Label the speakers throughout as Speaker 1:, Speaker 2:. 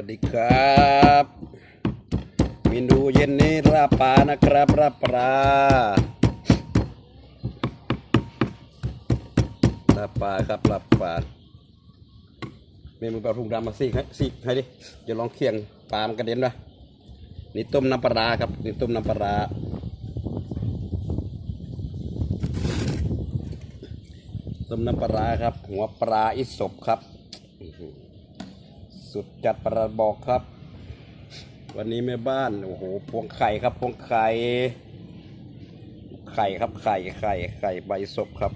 Speaker 1: วัสดีครับเมนูเย็นนี้ราปลานะครับราปลาราปลาครับราปลาเมนูปลาทุ่งดำมาซีกให้ซีกให้ดิจะลองเคียงปลามกระเด็นนะนี่ต้มน้ำปลาครับนี่ต้มน้ำปลาต้มน้ำปลาร้าครับ หัวปลาอิศบครับ สุดจัดประบอกครับ วันนี้แม่บ้านโอ้โหพวงไข่ครับพวงไข่ไข่ครับไข่ไข่ไข่ใบศพครับ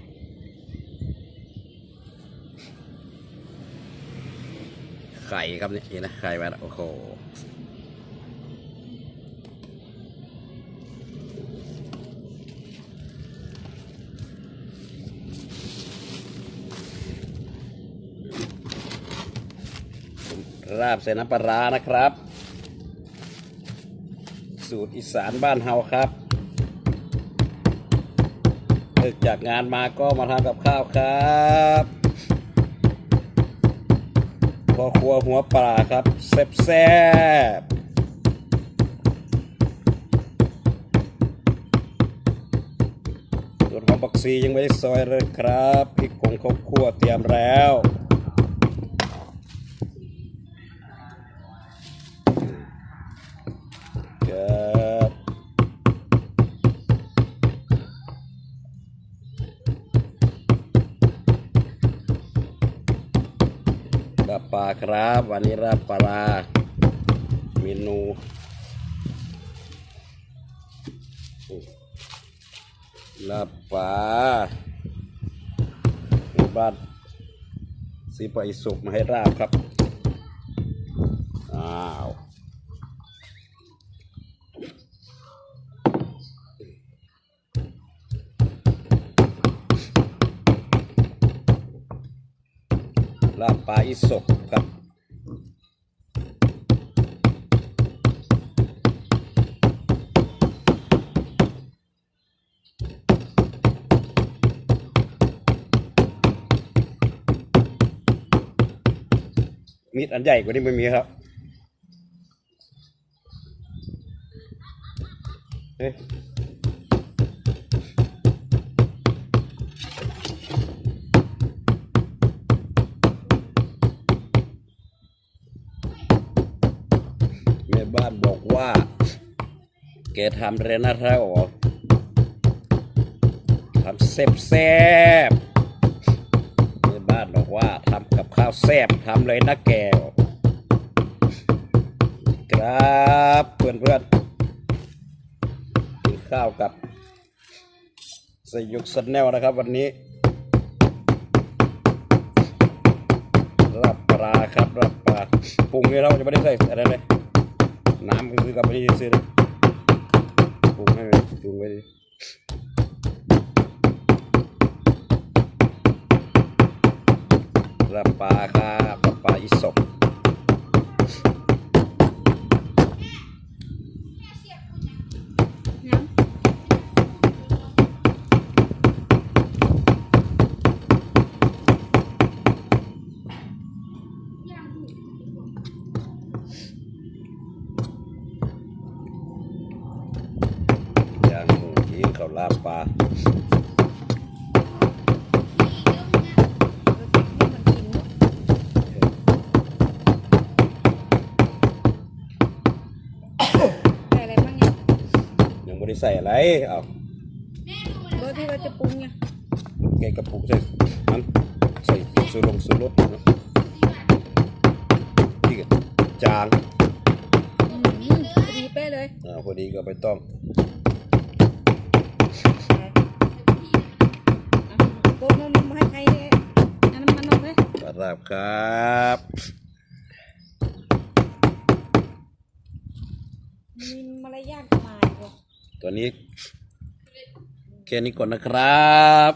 Speaker 1: ไข่ครับนี่นนะไข่มาแล้วโอ้โห ราบใส่น้ำปลาร้านะครับ สูตรอีสานบ้านเฮาครับเลิกจากงานมาก็มาทำกับข้าวครับพอครัวหัวปลาครับแซ่บแซ่บส่วนของบักซียังไม่ได้ซอยเลยครับพริกผงข้าวคั่วเตรียมแล้วาครับวันนี้รับปลาเมนูรับปลาบ้านสีไปสุกมาให้ราบครับ อ้าวลาบปลาอิศก มีดอันใหญ่กว่านี้ไม่มีครับเฮ้ยแม่บ้านบอกว่า แกทำเรนะท่าออกทำแซ่บแซบๆแม่บ้านบอกว่าทำกับข้าวแซ่บทำเลยนะแกครับเพื่อนเพื่อนกินข้าวกับสยุกสแนลนะครับวันนี้รับปลาครับรับปลาปรุงนี่เราจะไม่ได้ใส่อะไรเลยน้ำคือกับไม่ได้ซื้อนะปรุงให้ปรุงไว้ดิรับ ปลาครับรับปลาอิศบ
Speaker 2: น้ำ
Speaker 1: ย่างหมูกินข้าวลาบปลา
Speaker 2: ใส่อะไรบ้างเนี่ย
Speaker 1: ยังไม่ได้ ใส่อะไรเอา
Speaker 2: เบอร์ที่เราจะปรุงไง
Speaker 1: แกงกระปุกใส่มันใส่สูลงสูรสนะที่จาง
Speaker 2: อืมพอดีเป๊ะเลย
Speaker 1: อ่าพอดีก็ไปต้อง
Speaker 2: โกนนมมาให้ใครเนี่ยเอาน้ำมันนมเลย
Speaker 1: ปลาราบครับ
Speaker 2: มีมารยาทก็มาอีกว่ะ
Speaker 1: ตัวนี้แค่นี้ก่อนนะครับ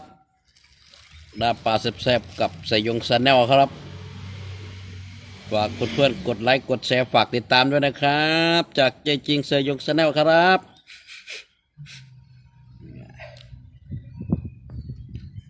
Speaker 1: ดาปลาแซ่บๆกับสยงซาแนลครับ ฝากเพื่อนๆกดไลค์กดแชร์ฝากติดตามด้วยนะครับ จากใจจริงสยองชาแนลครับ